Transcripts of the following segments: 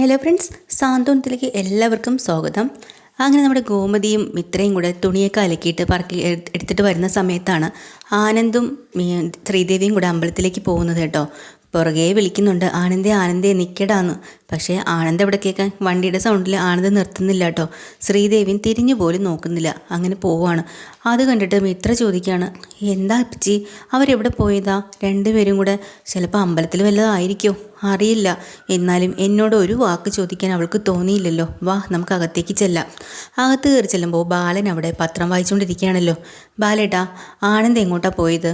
Hello friends സാന്ത്വനത്തിലേക്ക് എല്ലാവർക്കും സ്വാഗതം. അങ്ങനെ നമ്മുടെ ഗോമതിയും മിത്രയും കൂടെ തുണിയൊക്കെ അലക്കിയിട്ട് പറക്കി എടുത്തിട്ട് വരുന്ന സമയത്താണ് ആനന്ദും ശ്രീദേവിയും കൂടെ അമ്പലത്തിലേക്ക് പോകുന്നത് കേട്ടോ. പുറകെ വിളിക്കുന്നുണ്ട്. ആനന്ദേ ആനന്ദേ നിൽക്കടാന്ന് പക്ഷേ ആനന്ദ് എവിടെ കേൾക്കാൻ വണ്ടിയുടെ സൗണ്ടിൽ ആനന്ദ് നിർത്തുന്നില്ല കേട്ടോ. ശ്രീദേവിയും തിരിഞ്ഞു പോലും നോക്കുന്നില്ല. അങ്ങനെ പോവാണ് അത് കണ്ടിട്ട് മിത്ര ചോദിക്കുകയാണ് എന്താ അപ്പച്ചി? അവരെവിടെ പോയതാ? രണ്ടുപേരും കൂടെ ചിലപ്പോൾ അമ്പലത്തിൽ വല്ലതായിരിക്കോ? അറിയില്ല. എന്നാലും എന്നോട് ഒരു വാക്ക് ചോദിക്കാൻ അവൾക്ക് തോന്നിയില്ലല്ലോ. വാ നമുക്ക് അകത്തേക്ക് ചെല്ലാം. അകത്ത് കയറി ചെല്ലുമ്പോൾ ബാലൻ അവിടെ പത്രം വായിച്ചുകൊണ്ടിരിക്കുകയാണല്ലോ. ബാലേട്ടാ ആനന്ദ് എങ്ങോട്ടാണ് പോയത്?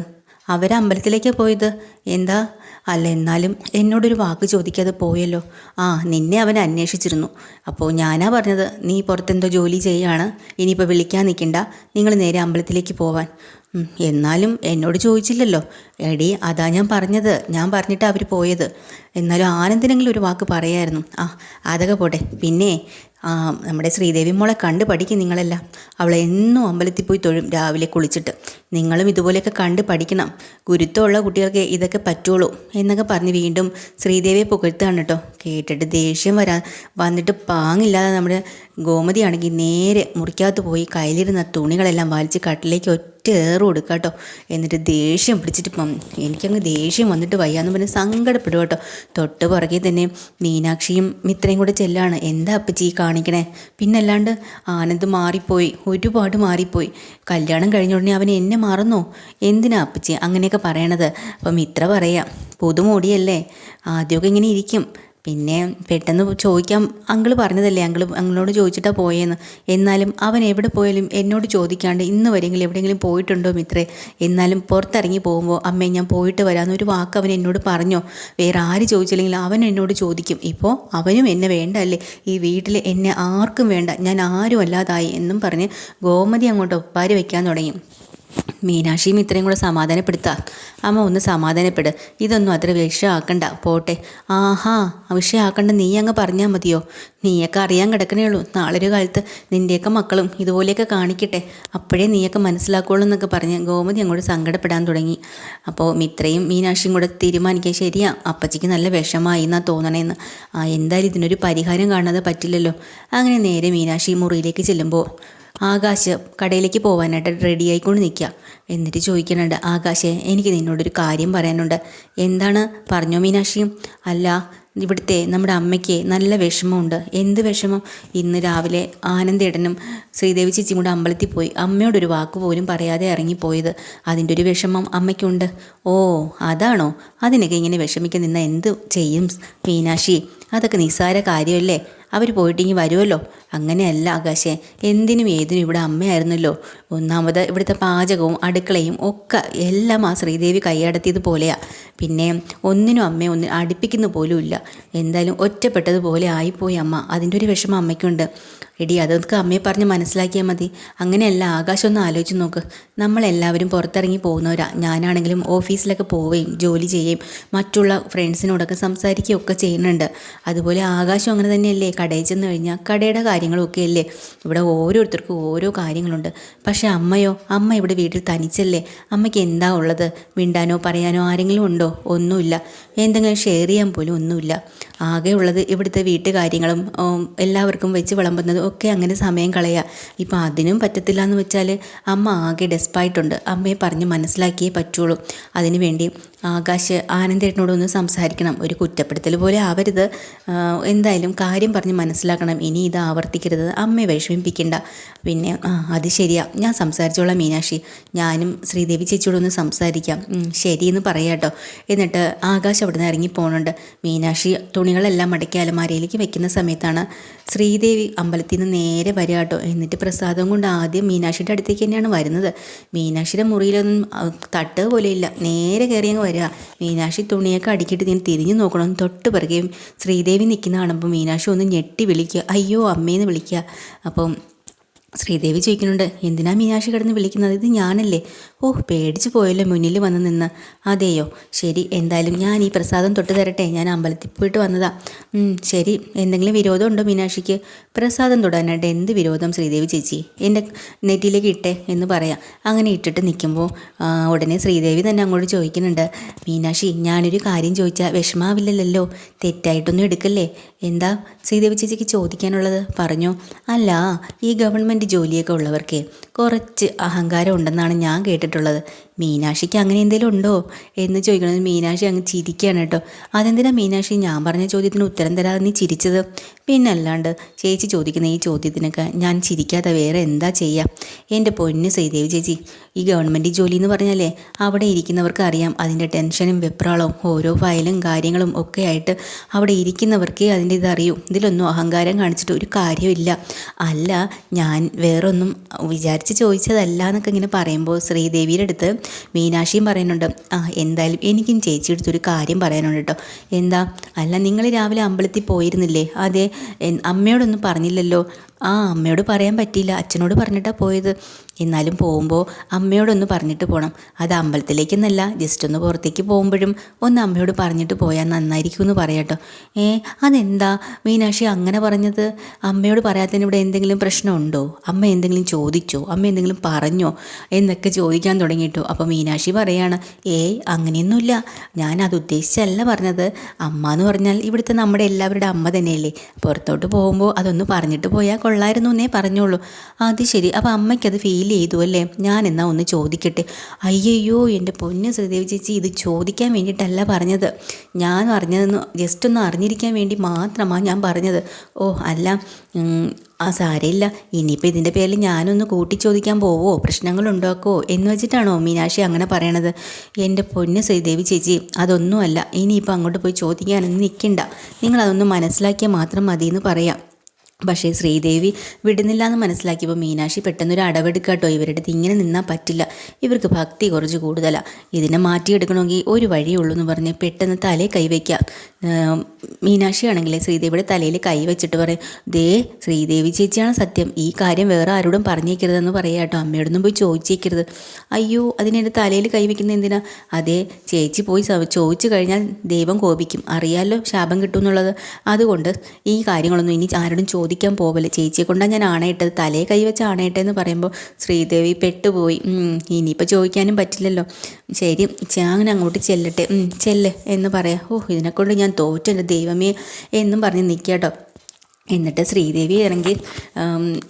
അവരമ്പലത്തിലേക്കാണ് പോയത്? എന്താ അല്ല എന്നാലും എന്നോടൊരു വാക്ക് ചോദിക്കാതെ പോയല്ലോ. ആ നിന്നെ അവൻ അന്വേഷിച്ചിരുന്നു. അപ്പോൾ ഞാനാ പറഞ്ഞത് നീ പുറത്തെന്തോ ജോലി ചെയ്യാണ് ഇനിയിപ്പോൾ വിളിക്കാൻ നിൽക്കണ്ട നിങ്ങൾ നേരെ അമ്പലത്തിലേക്ക് പോവാൻ. എന്നാലും എന്നോട് ചോദിച്ചില്ലല്ലോ. എടി അതാ ഞാൻ പറഞ്ഞത് ഞാൻ പറഞ്ഞിട്ട് അവർ പോയത്. എന്നാലും ആനന്ദിനെങ്കിലും ഒരു വാക്ക് പറയായിരുന്നു. ആ അതൊക്കെ പോട്ടെ. പിന്നെ നമ്മുടെ ശ്രീദേവി മോളെ കണ്ട് പഠിക്കും നിങ്ങളെല്ലാം. അവൾ എന്നും അമ്പലത്തിൽ പോയി തൊഴും രാവിലെ കുളിച്ചിട്ട്. നിങ്ങളും ഇതുപോലെയൊക്കെ കണ്ട് പഠിക്കണം. ഗുരുത്വമുള്ള കുട്ടികൾക്ക് ഇതൊക്കെ പറ്റുള്ളൂ എന്നൊക്കെ പറഞ്ഞ് വീണ്ടും ശ്രീദേവിയെ പുകഴ്ത്തുകയാണ് കേട്ടോ. കേട്ടിട്ട് ദേഷ്യം വരാൻ വന്നിട്ട് പാങ്ങില്ലാതെ നമ്മുടെ ഗോമതിയാണെങ്കിൽ നേരെ മുറിക്കകത്ത് പോയി കയ്യിലിരുന്ന തുണികളെല്ലാം വലിച്ച് കട്ടിലേക്ക് ഒറ്റ ഏറ് കൊടുക്കുക കേട്ടോ എന്നിട്ട് ദേഷ്യം പിടിച്ചിട്ട് ഇപ്പം എനിക്കങ്ങ് ദേഷ്യം വന്നിട്ട് വയ്യാന്ന് പറഞ്ഞ് സങ്കടപ്പെടുക കേട്ടോ. തൊട്ട് പുറകെ തന്നെ മീനാക്ഷിയും മിത്രയും കൂടെ ചെല്ലാണ്. എന്താ അപ്പച്ചി കാണിക്കണേ? പിന്നല്ലാണ്ട് ആനന്ദ് മാറിപ്പോയി. ഒരുപാട് മാറിപ്പോയി. കല്യാണം കഴിഞ്ഞ ഉടനെ അവൻ എന്നെ മറന്നോ? എന്തിനാ അപ്പച്ചി അങ്ങനെയൊക്കെ പറയണത്? അപ്പം മിത്ര പറയാം പുതുമോടിയല്ലേ? ആദ്യമൊക്കെ ഇങ്ങനെ ഇരിക്കും. പിന്നെ പെട്ടെന്ന് ചോദിക്കാം അങ്കിൾ പറഞ്ഞതല്ലേ? അങ്കിൾ അങ്ങളോട് ചോദിച്ചിട്ടാണ് പോയെന്ന്. എന്നാലും അവൻ എവിടെ പോയാലും എന്നോട് ചോദിക്കാണ്ട് ഇന്ന് വരെയെങ്കിലും എവിടെയെങ്കിലും പോയിട്ടുണ്ടോ മിത്രേ? എന്നാലും പുറത്തിറങ്ങി പോകുമ്പോൾ അമ്മേ ഞാൻ പോയിട്ട് വരാമെന്നൊരു വാക്ക് അവൻ എന്നോട് പറഞ്ഞോ? വേറെ ആര് ചോദിച്ചില്ലെങ്കിൽ അവൻ എന്നോട് ചോദിക്കും. ഇപ്പോൾ അവനും എന്നെ വേണ്ട അല്ലേ ഈ വീട്ടിൽ എന്നെ ആർക്കും വേണ്ട. ഞാൻ ആരും അല്ലാതായി എന്നും പറഞ്ഞ് ഗോമതി അങ്ങോട്ട് ഒപ്പാരി വയ്ക്കാൻ തുടങ്ങി. മീനാക്ഷിയും ഇത്രയും കൂടെ സമാധാനപ്പെടുത്താം. അമ്മ ഒന്ന് സമാധാനപ്പെട്. ഇതൊന്നും അത്ര വിഷയമാക്കണ്ട. പോട്ടെ. ആഹാ വിഷയമാക്കണ്ട. നീ അങ്ങ് പറഞ്ഞാൽ മതിയോ? നീയൊക്കെ അറിയാൻ കിടക്കണേ ഉള്ളൂ. നാളൊരു കാലത്ത് നിന്റെയൊക്കെ മക്കളും ഇതുപോലെയൊക്കെ കാണിക്കട്ടെ. അപ്പോഴേ നീയൊക്കെ മനസ്സിലാക്കുള്ളൂ എന്നൊക്കെ പറഞ്ഞ് ഗോമതി അങ്ങോട്ട് സങ്കടപ്പെടാൻ തുടങ്ങി. അപ്പോൾ മിത്രയും മീനാക്ഷിയും കൂടെ തീരുമാനിക്കാൻ ശരിയാ. അപ്പച്ചിക്ക് നല്ല വിഷമായി എന്നാ തോന്നണേന്ന്. ആ എന്തായാലും ഇതിനൊരു പരിഹാരം കാണാതെ പറ്റില്ലല്ലോ. അങ്ങനെ നേരെ മീനാക്ഷി മുറിയിലേക്ക് ചെല്ലുമ്പോൾ ആകാശ് കടയിലേക്ക് പോകാനായിട്ട് റെഡി ആയിക്കൊണ്ട് നിൽക്കുക എന്നിട്ട് ചോദിക്കുന്നുണ്ട് ആകാശേ എനിക്ക് നിന്നോടൊരു കാര്യം പറയാനുണ്ട്. എന്താണ്? പറഞ്ഞോ മീനാക്ഷിയും. അല്ല ഇവിടുത്തെ നമ്മുടെ അമ്മയ്ക്ക് നല്ല വിഷമമുണ്ട്. എന്ത് വിഷമം? ഇന്ന് രാവിലെ ആനന്ദേടനും ശ്രീദേവി ചേച്ചിയും കൂടെ അമ്പലത്തിൽ പോയി. അമ്മയോടൊരു വാക്ക് പോലും പറയാതെ ഇറങ്ങിപ്പോയത്. അതിന്റെ ഒരു വിഷമം അമ്മയ്ക്കുണ്ട്. ഓ അതാണോ? അതിനൊക്കെ ഇങ്ങനെ വിഷമിക്കുന്ന എന്ത് ചെയ്യും മീനാക്ഷി? അതൊക്കെ നിസ്സാര കാര്യമല്ലേ? അവർ പോയിട്ട് ഇനി വരുമല്ലോ അങ്ങനെയല്ല ആകാശേ എന്തിനും ഏതിനും ഇവിടെ അമ്മയായിരുന്നല്ലോ. ഒന്നാമത് ഇവിടുത്തെ പാചകവും അടുക്കളയും ഒക്കെ എല്ലാം ആ ശ്രീദേവി കൈയടത്തിയത് പോലെയാ. പിന്നെ ഒന്നിനും അമ്മയെ ഒന്ന് അടുപ്പിക്കുന്ന പോലും ഇല്ല എന്തായാലും ഒറ്റപ്പെട്ടതുപോലെ ആയിപ്പോയി അമ്മ. അതിന്റെ ഒരു വിഷമം അമ്മയ്ക്കുണ്ട്. എടി അതൊക്കെ അമ്മയെ പറഞ്ഞ് മനസ്സിലാക്കിയാൽ മതി. അങ്ങനെയല്ല ആകാശം ഒന്ന് ആലോചിച്ച് നോക്ക്. നമ്മളെല്ലാവരും പുറത്തിറങ്ങി പോകുന്നവരാ. ഞാനാണെങ്കിലും ഓഫീസിലൊക്കെ പോവുകയും ജോലി ചെയ്യുകയും മറ്റുള്ള ഫ്രണ്ട്സിനോടൊക്കെ സംസാരിക്കുകയും ഒക്കെ ചെയ്യുന്നുണ്ട്. അതുപോലെ ആകാശം അങ്ങനെ തന്നെയല്ലേ? കടയിൽ ചെന്ന് കഴിഞ്ഞാൽ കടയുടെ കാര്യങ്ങളൊക്കെ അല്ലേ? ഇവിടെ ഓരോരുത്തർക്കും ഓരോ കാര്യങ്ങളുണ്ട്. പക്ഷേ അമ്മയോ അമ്മ ഇവിടെ വീട്ടിൽ തനിച്ചല്ലേ? അമ്മയ്ക്ക് എന്താ ഉള്ളത്? മിണ്ടാനോ പറയാനോ ആരെങ്കിലും ഉണ്ടോ? ഒന്നുമില്ല. എന്തെങ്കിലും ഷെയർ ചെയ്യാൻ പോലും ഒന്നുമില്ല. ആകെ ഉള്ളത് ഇവിടുത്തെ വീട്ടുകാര്യങ്ങളും എല്ലാവർക്കും വെച്ച് വിളമ്പുന്നതും ഒക്കെ അങ്ങനെ സമയം കളയുക ഇപ്പം അതിനും പറ്റത്തില്ല എന്ന് വെച്ചാൽ അമ്മ ആകെ ഡെസ്പായിട്ടുണ്ട്. അമ്മയെ പറഞ്ഞ് മനസ്സിലാക്കിയേ പറ്റുള്ളൂ. അതിനുവേണ്ടി ആകാശ് ആനന്ദേട്ടനോടൊന്ന് സംസാരിക്കണം. ഒരു കുറ്റപ്പെടുത്തൽ പോലെ ആവരുത്. എന്തായാലും കാര്യം പറഞ്ഞ് മനസ്സിലാക്കണം. ഇനി ഇത് ആവർത്തിക്കരുത്. അമ്മയെ വിഷമിപ്പിക്കേണ്ട. പിന്നെ അത് ശരിയാ. ഞാൻ സംസാരിച്ചോളാം മീനാക്ഷി. ഞാനും ശ്രീദേവി ചേച്ചിയോടൊന്ന് സംസാരിക്കാം. ശരിയെന്ന് പറയാട്ടോ എന്നിട്ട് ആകാശ് അവിടെ നിന്ന് ഇറങ്ങി പോകുന്നുണ്ട് മീനാക്ഷി തുണികളെല്ലാം മടക്കി അലമാരയിലേക്ക് വെക്കുന്ന സമയത്താണ് ശ്രീദേവി അമ്പലത്തിൽ നിന്ന് നേരെ വരിക കേട്ടോ. എന്നിട്ട് പ്രസാദം കൊണ്ട് ആദ്യം മീനാക്ഷിയുടെ അടുത്തേക്ക് തന്നെയാണ് വരുന്നത്. മീനാക്ഷിയുടെ മുറിയിലൊന്നും തട്ട് പോലെ ഇല്ല. നേരെ കയറി അങ്ങ് വരിക. മീനാക്ഷി തുണിയൊക്കെ അടുക്കിയിട്ട് ഞാൻ തിരിഞ്ഞു നോക്കണം. തൊട്ട് പിറകെയും ശ്രീദേവി നിൽക്കുന്ന കാണുമ്പോൾ മീനാക്ഷി ഒന്ന് ഞെട്ടി വിളിക്കുക. അയ്യോ അമ്മേന്ന് വിളിക്കുക. അപ്പം ശ്രീദേവി ചോദിക്കുന്നുണ്ട് എന്തിനാ മീനാക്ഷി കിടന്ന് വിളിക്കുന്നത്? ഇത് ഞാനല്ലേ. ഓ പേടിച്ചു പോയല്ലോ മുന്നിൽ വന്ന് നിന്ന്. അതെയോ ശരി എന്തായാലും ഞാൻ ഈ പ്രസാദം തൊട്ട് തരട്ടെ. ഞാൻ അമ്പലത്തിൽ പോയിട്ട് വന്നതാ. ശരി എന്തെങ്കിലും വിരോധം ഉണ്ടോ മീനാക്ഷിക്ക്? പ്രസാദം തൊടാനായിട്ട് എന്ത് വിരോധം ശ്രീദേവി ചേച്ചി? എന്റെ നെറ്റിയിലേക്ക് ഇട്ടേ എന്ന് പറയാം. അങ്ങനെ ഇട്ടിട്ട് നിൽക്കുമ്പോൾ ഉടനെ ശ്രീദേവി തന്നെ അങ്ങോട്ട് ചോദിക്കുന്നുണ്ട്. മീനാക്ഷി ഞാനൊരു കാര്യം ചോദിച്ചാൽ വിഷമാവില്ലല്ലോ. തെറ്റായിട്ടൊന്നും എടുക്കല്ലേ? എന്താ ശ്രീദേവി ചേച്ചിക്ക് ചോദിക്കാനുള്ളത്? പറഞ്ഞു. അല്ല ഈ ഗവൺമെന്റ് ജോലിയൊക്കെ ഉള്ളവർക്ക് കുറച്ച് അഹങ്കാരം ഉണ്ടെന്നാണ് ഞാൻ കേട്ടിട്ടുള്ളത് മീനാക്ഷിക്ക് അങ്ങനെ എന്തെങ്കിലും ഉണ്ടോ എന്ന് ചോദിക്കണത് മീനാക്ഷി അങ്ങ് ചിരിക്കുകയാണ് കേട്ടോ. അതെന്തിനാ മീനാക്ഷി? ഞാൻ പറഞ്ഞ ചോദ്യത്തിന് ഉത്തരം തരാതെ നീ ചിരിച്ചത്? പിന്നെ അല്ലാണ്ട് ചേച്ചി ചോദിക്കുന്ന ഈ ചോദ്യത്തിനൊക്കെ ഞാൻ ചിരിക്കാതെ വേറെ എന്താ ചെയ്യുക എന്റെ പൊന്ന് ശ്രീദേവി ചേച്ചി ഈ ഗവൺമെന്റ് ജോലി എന്ന് പറഞ്ഞാലേ അവിടെ ഇരിക്കുന്നവർക്ക് അറിയാം അതിന്റെ ടെൻഷനും വെപ്രാളവും ഓരോ ഫയലും കാര്യങ്ങളും ഒക്കെ ആയിട്ട് അവിടെ ഇരിക്കുന്നവർക്കേ അതിന്റെ ഇതറിയൂ ഇതിലൊന്നും അഹങ്കാരം കാണിച്ചിട്ട് ഒരു കാര്യമില്ല അല്ല ഞാൻ വേറൊന്നും വിചാരിച്ച് ചോദിച്ചതല്ല എന്നൊക്കെ ഇങ്ങനെ പറയുമ്പോൾ ശ്രീദേവിയുടെ അടുത്ത് മീനാക്ഷിയും പറയുന്നുണ്ട് ആ എന്തായാലും എനിക്കും ചേച്ചി ഒരു കാര്യം പറയാനുണ്ട് കേട്ടോ എന്താ? അല്ല നിങ്ങൾ രാവിലെ അമ്പലത്തിൽ പോയിരുന്നില്ലേ? അതെ അമ്മയോടൊന്നും പറഞ്ഞില്ലല്ലോ. ആ അമ്മയോട് പറയാൻ പറ്റിയില്ല. അച്ഛനോട് പറഞ്ഞിട്ടാണ് പോയത്. എന്നാലും പോകുമ്പോൾ അമ്മയോടൊന്ന് പറഞ്ഞിട്ട് പോകണം അത് അമ്പലത്തിലേക്കെന്നല്ല ജസ്റ്റ് ഒന്ന് പുറത്തേക്ക് പോകുമ്പോഴും ഒന്ന് അമ്മയോട് പറഞ്ഞിട്ട് പോയാൽ നന്നായിരിക്കും എന്ന് പറയട്ടോ. ഏ അതെന്താ? മീനാക്ഷി അങ്ങനെ പറഞ്ഞത്? അമ്മയോട് പറയാത്തതിന് ഇവിടെ എന്തെങ്കിലും പ്രശ്നമുണ്ടോ? അമ്മ എന്തെങ്കിലും ചോദിച്ചോ? അമ്മ എന്തെങ്കിലും പറഞ്ഞോ? എന്നൊക്കെ ചോദിക്കാൻ തുടങ്ങിയിട്ടു. അപ്പോൾ മീനാക്ഷി പറയാണ് ഏയ് അങ്ങനെയൊന്നുമില്ല. ഞാൻ അത് ഉദ്ദേശിച്ചല്ല പറഞ്ഞത്. അമ്മ എന്ന് പറഞ്ഞാൽ ഇവിടുത്തെ നമ്മുടെ എല്ലാവരുടെ അമ്മ തന്നെയല്ലേ. പുറത്തോട്ട് പോകുമ്പോൾ അതൊന്ന് പറഞ്ഞിട്ട് പോയാൽ കൊള്ളായിരുന്നു എന്നേ പറഞ്ഞോളൂ. അത് ശരി. അപ്പോൾ അമ്മയ്ക്കത് ഫീൽ ചെയ്തു അല്ലേ? ഞാൻ എന്നാ ഒന്ന് ചോദിക്കട്ടെ? അയ്യയ്യോ എന്റെ പൊന്നു ശ്രീദേവി ചേച്ചി ഇത് ചോദിക്കാൻ വേണ്ടിയിട്ടല്ല പറഞ്ഞത്. ഞാൻ പറഞ്ഞതെന്ന് ജസ്റ്റ് ഒന്ന് അറിഞ്ഞിരിക്കാൻ വേണ്ടി മാത്രമാണ് ഞാൻ പറഞ്ഞത്. ഓ അല്ല ആ സാരയില്ല. ഇനിയിപ്പോൾ ഇതിന്റെ പേരിൽ ഞാനൊന്ന് കൂട്ടി ചോദിക്കാൻ പോവോ? പ്രശ്നങ്ങൾ ഉണ്ടാക്കുമോ എന്ന് വെച്ചിട്ടാണോ മീനാക്ഷി അങ്ങനെ പറയണത്? എന്റെ പൊന്ന് ശ്രീദേവി ചേച്ചി അതൊന്നുമല്ല. ഇനിയിപ്പോൾ അങ്ങോട്ട് പോയി ചോദിക്കാനൊന്നും നിൽക്കണ്ട. നിങ്ങളതൊന്ന് മനസ്സിലാക്കിയാൽ മാത്രം മതി എന്ന് പറയാം. പക്ഷേ ശ്രീദേവി വിടുന്നില്ല എന്ന് മനസ്സിലാക്കിയപ്പോൾ മീനാക്ഷി പെട്ടെന്നൊരു അടവെടുക്കാട്ടോ ഇവരുടെ ഇങ്ങനെ നിന്നാൽ പറ്റില്ല. ഇവർക്ക് ഭക്തി കുറച്ച് കൂടുതലാണ് ഇതിനെ മാറ്റിയെടുക്കണമെങ്കിൽ ഒരു വഴിയേ ഉള്ളൂ എന്ന് പറഞ്ഞ് പെട്ടെന്ന് തലേ കൈവയ്ക്കുക മീനാക്ഷി ആണെങ്കിൽ ശ്രീദേവിയുടെ തലയിൽ കൈവച്ചിട്ട് പറയും ദേ ശ്രീദേവി ചേച്ചിയാണ് സത്യം. ഈ കാര്യം വേറെ ആരോടും പറഞ്ഞേക്കരുതെന്ന് പറയാം കേട്ടോ. അമ്മയോടൊന്നും പോയി ചോദിച്ചേക്കരുത്. അയ്യോ അതിനെന്റെ തലയിൽ കൈവയ്ക്കുന്ന എന്തിനാ? അതേ ചേച്ചി പോയി ചോദിച്ചു കഴിഞ്ഞാൽ ദൈവം കോപിക്കും. അറിയാലോ ശാപം കിട്ടും എന്നുള്ളത്. അതുകൊണ്ട് ഈ കാര്യങ്ങളൊന്നും ഇനി ആരോടും ചോദിക്കാൻ പോവല്ല ചേച്ചിയെ കൊണ്ടാണ് ഞാൻ ആണയിട്ടത്. തലയെ കൈവച്ച് ആണയിട്ടെന്ന് പറയുമ്പോൾ ശ്രീദേവി പെട്ടുപോയി. ഇനിയിപ്പോൾ ചോദിക്കാനും പറ്റില്ലല്ലോ. ശരി അങ്ങനെ അങ്ങോട്ട് ചെല്ലട്ടെ. ചെല്ല് എന്ന് പറയാം. ഓ ഇതിനെക്കൊണ്ട് ഞാൻ തോറ്റെന്റെ ദൈവമേ എന്നും പറഞ്ഞ് നിൽക്കുക കേട്ടോ എന്നിട്ട് ശ്രീദേവി ഇറങ്ങി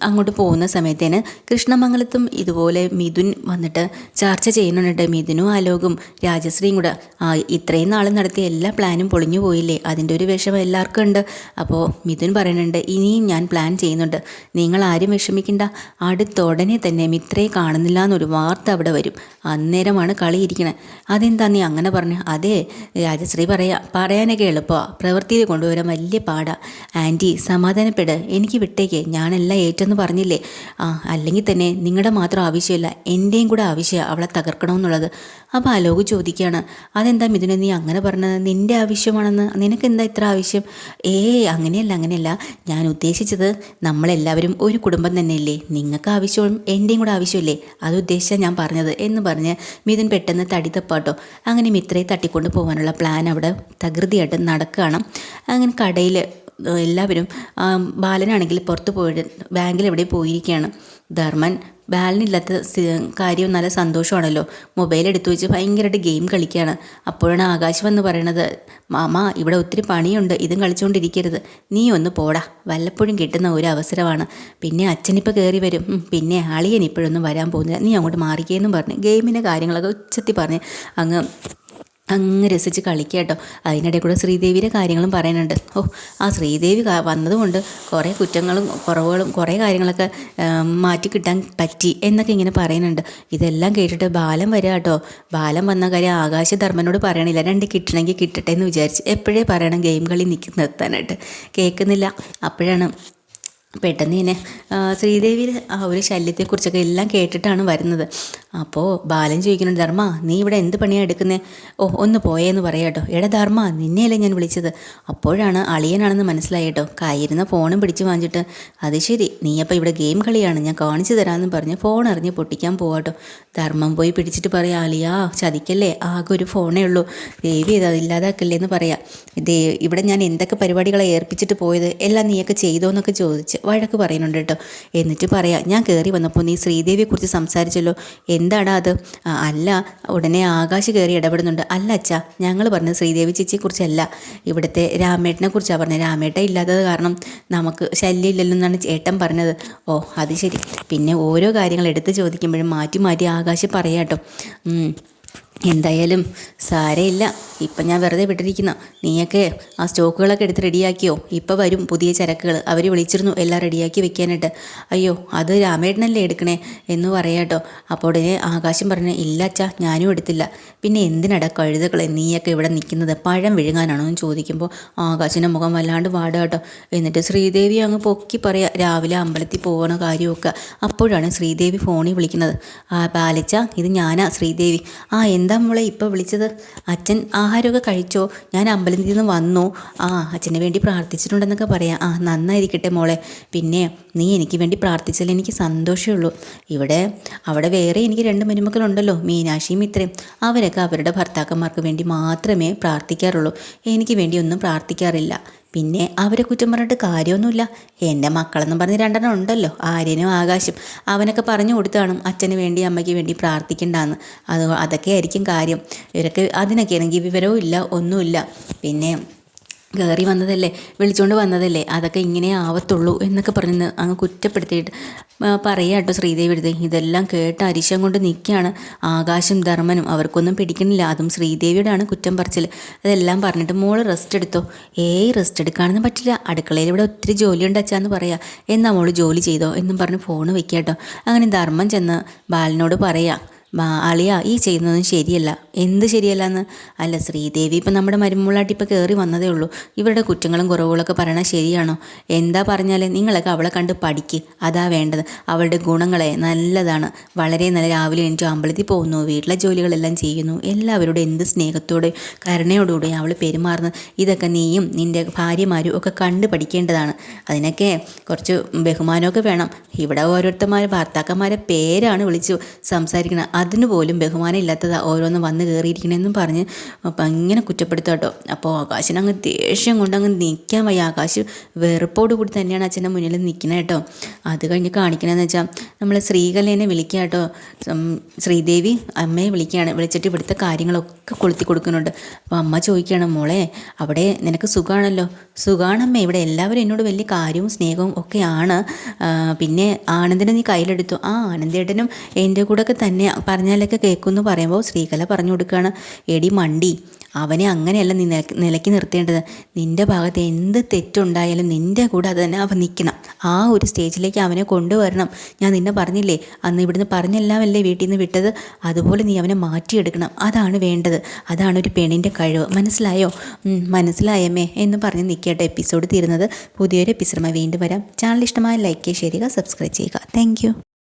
അങ്ങോട്ട് പോകുന്ന സമയത്തേന് കൃഷ്ണമംഗലത്തും ഇതുപോലെ മിഥുൻ വന്നിട്ട് ചർച്ച ചെയ്യുന്നുണ്ട്. മിഥുനും ആലോകും രാജശ്രീയും കൂടെ. ആ ഇത്രയും നാൾ നടത്തിയ എല്ലാ പ്ലാനും പൊളിഞ്ഞു പോയില്ലേ? അതിന്റെ ഒരു വിഷമം എല്ലാവർക്കും ഉണ്ട്. അപ്പോൾ മിഥുൻ പറയുന്നുണ്ട് ഇനിയും ഞാൻ പ്ലാൻ ചെയ്യുന്നുണ്ട്. നിങ്ങൾ ആരും വിഷമിക്കേണ്ട. അടുത്തുടനെ തന്നെ മിത്രയെ കാണുന്നില്ല എന്നൊരു വാർത്ത അവിടെ വരും. അന്നേരമാണ് കളി ഇരിക്കണത് അതെന്താ നീ അങ്ങനെ പറഞ്ഞു? അതെ രാജശ്രീ പറയാ പറയാനൊക്കെ എളുപ്പമാണ് പ്രവൃത്തിയിൽ കൊണ്ടുവരാൻ വലിയ പാടാണ് ആന്റി സമാധാനപ്പെട്. എനിക്ക് വിട്ടേക്ക്. ഞാനെല്ലാം ഏറ്റെന്ന് പറഞ്ഞില്ലേ? ആ അല്ലെങ്കിൽ തന്നെ നിങ്ങളുടെ മാത്രം ആവശ്യമില്ല എന്റെയും കൂടെ ആവശ്യമാണ് അവളെ തകർക്കണമെന്നുള്ളത്. അപ്പോൾ അലോക് ചോദിക്കുകയാണ് അതെന്താ മിഥുന നീ അങ്ങനെ പറഞ്ഞത്? നിന്റെ ആവശ്യമാണെന്ന്? നിനക്ക് എന്താ ഇത്ര ആവശ്യം? ഏ അങ്ങനെയല്ല അങ്ങനെയല്ല. ഞാൻ ഉദ്ദേശിച്ചത് നമ്മളെല്ലാവരും ഒരു കുടുംബം തന്നെയല്ലേ. നിങ്ങൾക്ക് ആവശ്യവും എന്റെയും കൂടെ ആവശ്യമില്ലേ? അത് ഉദ്ദേശിച്ചാണ് ഞാൻ പറഞ്ഞത് എന്ന് പറഞ്ഞ് മിഥുൻ പെട്ടെന്ന് തടി തപ്പാട്ടോ. അങ്ങനെ മിത്രയെ തട്ടിക്കൊണ്ട് പോകാനുള്ള പ്ലാൻ അവിടെ തകൃതിയായിട്ട് നടക്കുകയാണ് അങ്ങനെ കടയിൽ എല്ലാവരും ബാലനാണെങ്കിൽ പുറത്ത് പോയി ബാങ്കിൽ എവിടെ പോയിരിക്കുകയാണ്. ധർമ്മൻ ബാലനില്ലാത്ത കാര്യം നല്ല സന്തോഷമാണല്ലോ. മൊബൈൽ എടുത്തു വെച്ച് ഭയങ്കരമായിട്ട് ഗെയിം കളിക്കുകയാണ്. അപ്പോഴാണ് ആകാശ് വന്ന് പറയണത് മാമ ഇവിടെ ഒത്തിരി പണിയുണ്ട് ഇതും കളിച്ചുകൊണ്ടിരിക്കരുത് നീ ഒന്ന് പോടാ. വല്ലപ്പോഴും കിട്ടുന്ന ഒരു അവസരമാണ്. പിന്നെ അച്ഛനിപ്പോൾ കയറി വരും. പിന്നെ ആളിയൻ ഇപ്പോഴൊന്നും വരാൻ പോകുന്നില്ല. നീ അങ്ങോട്ട് മാറിക്കേന്നും പറഞ്ഞ് ഗെയിമിന്റെ കാര്യങ്ങളൊക്കെ ഉച്ചത്തി പറഞ്ഞ് അങ്ങ് അങ്ങ് രസിച്ച് കളിക്കുക കേട്ടോ. അതിനിടെ കൂടെ ശ്രീദേവിയുടെ കാര്യങ്ങളും പറയാനുണ്ട് ഓ ആ ശ്രീദേവി വന്നതുകൊണ്ട് കുറേ കുറ്റങ്ങളും കുറവുകളും കുറേ കാര്യങ്ങളൊക്കെ മാറ്റി കിട്ടാൻ പറ്റി എന്നൊക്കെ ഇങ്ങനെ പറയുന്നുണ്ട്. ഇതെല്ലാം കേട്ടിട്ട് ബാലം വരിക കേട്ടോ. ബാലം വന്ന കാര്യം ആകാശധർമ്മനോട് പറയണില്ല. രണ്ട് കിട്ടണമെങ്കിൽ കിട്ടട്ടെ എന്ന് വിചാരിച്ച് എപ്പോഴേ പറയണം ഗെയിം കളി നിൽക്കി നിർത്താനായിട്ട്. കേൾക്കുന്നില്ല. അപ്പോഴാണ് പെട്ടെന്ന് തന്നെ ശ്രീദേവിയുടെ ശ്രീദേവി ആ ഒരു ശല്യത്തെക്കുറിച്ചൊക്കെ എല്ലാം കേട്ടിട്ടാണ് വരുന്നത്. അപ്പോൾ ബാലൻ ചോദിക്കുന്നുണ്ട് ധർമ്മ നീ ഇവിടെ എന്ത് പണിയാണ് എടുക്കുന്നത് ഓ ഒന്ന് പോയേന്ന് പറയാട്ടോ എടാ ധർമ്മ നിന്നെയല്ലേ ഞാൻ വിളിച്ചത്? അപ്പോഴാണ് അളിയനാണെന്ന് മനസ്സിലായി കേട്ടോ. കയ്യിരുന്ന ഫോണും പിടിച്ച് വാങ്ങിച്ചിട്ട് അത് ശരി നീ അപ്പോൾ ഇവിടെ ഗെയിം കളിയാണ് ഞാൻ കാണിച്ചു തരാമെന്ന് പറഞ്ഞ് ഫോൺ എറിഞ്ഞ് പൊട്ടിക്കാൻ പോവാട്ടോ ധർമ്മം പോയി പിടിച്ചിട്ട് പറയാം അളിയാ ചതിക്കല്ലേ ആകെ ഒരു ഫോണേ ഉള്ളൂ ദേവി ഇത് അതില്ലാതാക്കല്ലേ എന്ന് പറയാം. ദേ ഇവിടെ ഞാൻ എന്തൊക്കെ പരിപാടികളെ ഏർപ്പിച്ചിട്ട് പോയത്? എല്ലാം നീയൊക്കെ ചെയ്തോ എന്നൊക്കെ ചോദിച്ച് വഴക്ക് പറയുന്നുണ്ട് കേട്ടോ. എന്നിട്ട് പറയാം ഞാൻ കയറി വന്നപ്പോൾ നീ ശ്രീദേവിയെക്കുറിച്ച് സംസാരിച്ചല്ലോ. എന്താടാ അത്? അല്ല ഉടനെ ആകാശ് കയറി ഇടപെടുന്നുണ്ട്. അല്ല അച്ഛാ ഞങ്ങൾ പറഞ്ഞത് ശ്രീദേവി ചേച്ചിയെക്കുറിച്ചല്ല ഇവിടുത്തെ രാമേട്ടനെ കുറിച്ചാണ് പറഞ്ഞത്. രാമേട്ട ഇല്ലാത്തത് കാരണം നമുക്ക് ശല്യം ഇല്ലല്ലോ എന്നാണ് ചേട്ടൻ പറഞ്ഞത്. ഓ അത് ശരി. പിന്നെ ഓരോ കാര്യങ്ങൾ എടുത്ത് ചോദിക്കുമ്പോഴും മാറ്റി മാറ്റി ആകാശ് പറയാട്ടോ. എന്തായാലും സാരമില്ല ഇപ്പം ഞാൻ വെറുതെ വിട്ടിരിക്കുന്ന. നീയൊക്കെ ആ സ്റ്റോക്കുകളൊക്കെ എടുത്ത് റെഡിയാക്കിയോ? ഇപ്പം വരും പുതിയ ചരക്കുകൾ. അവർ വിളിച്ചിരുന്നു എല്ലാം റെഡിയാക്കി വെക്കാനായിട്ട്. അയ്യോ അത് രാമേട്ടനല്ലേ എടുക്കണേ എന്ന് പറയാട്ടോ അപ്പോൾ ഉടനെ ആകാശം പറഞ്ഞു ഇല്ല അച്ഛാ ഞാനും എടുത്തില്ല. പിന്നെ എന്തിനടാ കഴുതകളെ നീയൊക്കെ ഇവിടെ നിൽക്കുന്നത്? പഴം വിഴുങ്ങാനാണോ എന്ന് ചോദിക്കുമ്പോൾ ആകാശിന്റെ മുഖം വല്ലാണ്ട് വാടാട്ടോ എന്നിട്ട് ശ്രീദേവി അങ്ങ് പൊക്കി പറയാ രാവിലെ അമ്പലത്തിൽ പോകണ കാര്യമൊക്കെ. അപ്പോഴാണ് ശ്രീദേവി ഫോണിൽ വിളിക്കുന്നത്. ആ പാലിച്ച ഇത് ഞാനാ ശ്രീദേവി. ആ എന്താ മോളെ ഇപ്പോൾ വിളിച്ചത്? അച്ഛൻ ആഹാരമൊക്കെ കഴിച്ചോ? ഞാൻ അമ്പലത്തിൽ നിന്ന് വന്നു. ആ അച്ഛന് വേണ്ടി പ്രാർത്ഥിച്ചിട്ടുണ്ടെന്നൊക്കെ പറയാം. ആ നന്നായിരിക്കട്ടെ മോളെ. പിന്നെ നീ എനിക്ക് വേണ്ടി പ്രാർത്ഥിച്ചാൽ എനിക്ക് സന്തോഷമേ ഉള്ളൂ ഇവിടെ അവിടെ വേറെ എനിക്ക് രണ്ട് മരുമക്കളുണ്ടല്ലോ മീനാക്ഷിയും ഇത്രയും. അവരൊക്കെ അവരുടെ ഭർത്താക്കന്മാർക്ക് വേണ്ടി മാത്രമേ പ്രാർത്ഥിക്കാറുള്ളൂ. എനിക്ക് വേണ്ടി ഒന്നും പ്രാർത്ഥിക്കാറില്ല. പിന്നെ അവരെ കുറ്റം പറഞ്ഞിട്ട് കാര്യമൊന്നുമില്ല. എന്റെ മക്കളെന്നും പറഞ്ഞ് രണ്ടെണ്ണം ഉണ്ടല്ലോ. ആര്യനും ആകാശം. അവനൊക്കെ പറഞ്ഞു കൊടുത്താണ് അച്ഛന് വേണ്ടി അമ്മയ്ക്ക് വേണ്ടി പ്രാർത്ഥിക്കണ്ടെന്ന്. അത് അതൊക്കെ ആയിരിക്കും കാര്യം. ഇവരൊക്കെ അതിനൊക്കെ ആണെങ്കിൽ വിവരവും ഇല്ല ഒന്നുമില്ല. പിന്നെ കയറി വന്നതല്ലേ വിളിച്ചുകൊണ്ട് വന്നതല്ലേ അതൊക്കെ ഇങ്ങനെ ആവത്തുള്ളൂ എന്നൊക്കെ പറഞ്ഞ് അങ്ങ് കുറ്റപ്പെടുത്തിയിട്ട് പറയുക കേട്ടോ ശ്രീദേവി എടുത്ത് ഇതെല്ലാം കേട്ട് അരിശം കൊണ്ട് നിൽക്കുകയാണ് ആകാശം ധർമ്മനും. അവർക്കൊന്നും പിടിക്കണില്ല. അതും ശ്രീദേവിയുടെയാണ് കുറ്റം പറച്ചിൽ അതെല്ലാം പറഞ്ഞിട്ട് മോൾ റെസ്റ്റ് എടുത്തോ? ഏയ് റെസ്റ്റ് എടുക്കാനൊന്നും പറ്റില്ല. അടുക്കളയിൽ ഇവിടെ ഒത്തിരി ജോലിയുണ്ട് അച്ഛാന്ന് പറയാ. എന്നാ മോൾ ജോലി ചെയ്തോ എന്നും പറഞ്ഞ് ഫോൺ വെക്കുക കേട്ടോ. അങ്ങനെ ധർമ്മം ചെന്ന് ബാലനോട് പറയാ അളിയ ഈ ചെയ്യുന്നതും ശരിയല്ല. എന്ത് ശരിയല്ല എന്ന് അല്ല ശ്രീദേവി ഇപ്പം നമ്മുടെ മരുമൂളായിട്ട് ഇപ്പോൾ കയറി വന്നതേ ഉള്ളൂ. ഇവരുടെ കുറ്റങ്ങളും കുറവുകളൊക്കെ പറയണത് ശരിയാണോ? എന്താ പറഞ്ഞാൽ നിങ്ങളൊക്കെ അവളെ കണ്ട് പഠിക്ക്. അതാ വേണ്ടത്. അവളുടെ ഗുണങ്ങളെ നല്ലതാണ്. വളരെ നല്ല രാവിലെ എനിക്ക് അമ്പലത്തിൽ പോകുന്നു. വീട്ടിലെ ജോലികളെല്ലാം ചെയ്യുന്നു. എല്ലാവരോടും എന്ത് സ്നേഹത്തോടെ കരുണയോടുകൂടി അവൾ പെരുമാറുന്നത്. ഇതൊക്കെ നീയും നിന്റെ ഭാര്യമാരും ഒക്കെ കണ്ട് പഠിക്കേണ്ടതാണ്. അതിനൊക്കെ കുറച്ച് ബഹുമാനമൊക്കെ വേണം. ഇവിടെ ഓരോരുത്തന്മാർ ഭർത്താക്കന്മാരെ പേരാണ് വിളിച്ച് സംസാരിക്കുന്നത് അതിന് പോലും ബഹുമാനം ഇല്ലാത്തതാ ഓരോന്ന് വന്ന് കയറിയിരിക്കണമെന്നും പറഞ്ഞ് അപ്പം ഇങ്ങനെ കുറ്റപ്പെടുത്തുക കേട്ടോ അപ്പോൾ ആകാശിന് അങ്ങ് ദേഷ്യം കൊണ്ട് അങ്ങ് നിൽക്കാൻ വയ്യ. ആകാശ് വെറുപ്പോട് കൂടി തന്നെയാണ് അച്ഛന്റെ മുന്നിൽ നിൽക്കുന്നത് കേട്ടോ അത് കഴിഞ്ഞ് കാണിക്കണമെന്ന് വെച്ചാൽ നമ്മൾ ശ്രീകലേനെ വിളിക്കുക കേട്ടോ ശ്രീദേവി അമ്മയെ വിളിക്കുകയാണ് വിളിച്ചിട്ട് ഇവിടുത്തെ കാര്യങ്ങളൊക്കെ കൊളുത്തി കൊടുക്കുന്നുണ്ട്. അപ്പോൾ അമ്മ ചോദിക്കുകയാണ് മോളെ അവിടെ നിനക്ക് സുഖമാണല്ലോ സുഖമാണമ്മ ഇവിടെ എല്ലാവരും എന്നോട് വലിയ കാര്യവും സ്നേഹവും ഒക്കെയാണ്. പിന്നെ ആനന്ദിനെ നീ കയ്യിലെടുത്തു. ആ ആനന്ദേട്ടനും എന്റെ കൂടെ ഒക്കെ തന്നെ പറഞ്ഞാലൊക്കെ കേൾക്കുമെന്ന് പറയുമ്പോൾ ശ്രീകല പറഞ്ഞു കൊടുക്കുകയാണ് എടി മണ്ടി അവനെ അങ്ങനെയല്ല നീ നിലയ്ക്ക് നിർത്തേണ്ടത്. നിന്റെ ഭാഗത്ത് എന്ത് തെറ്റുണ്ടായാലും നിന്റെ കൂടെ അത് തന്നെ അവൻ നിൽക്കണം. ആ ഒരു സ്റ്റേജിലേക്ക് അവനെ കൊണ്ടുവരണം. ഞാൻ നിന്നെ പറഞ്ഞില്ലേ അന്ന് ഇവിടുന്ന് പറഞ്ഞെല്ലാമല്ലേ വീട്ടിൽ നിന്ന് വിട്ടത്? അതുപോലെ നീ അവനെ മാറ്റിയെടുക്കണം. അതാണ് വേണ്ടത്. അതാണ് ഒരു പെണ്ണിന്റെ കഴിവ്. മനസ്സിലായോ? മനസ്സിലായമേ എന്ന് പറഞ്ഞ് നിൽക്കട്ടെ എപ്പിസോഡ് തീരുന്നത്. പുതിയൊരു എപ്പിസോഡുമായി വീണ്ടും വരാം. ചാനൽ ഇഷ്ടമായ ലൈക്ക് ചെയ്യുക സബ്സ്ക്രൈബ് ചെയ്യുക. താങ്ക്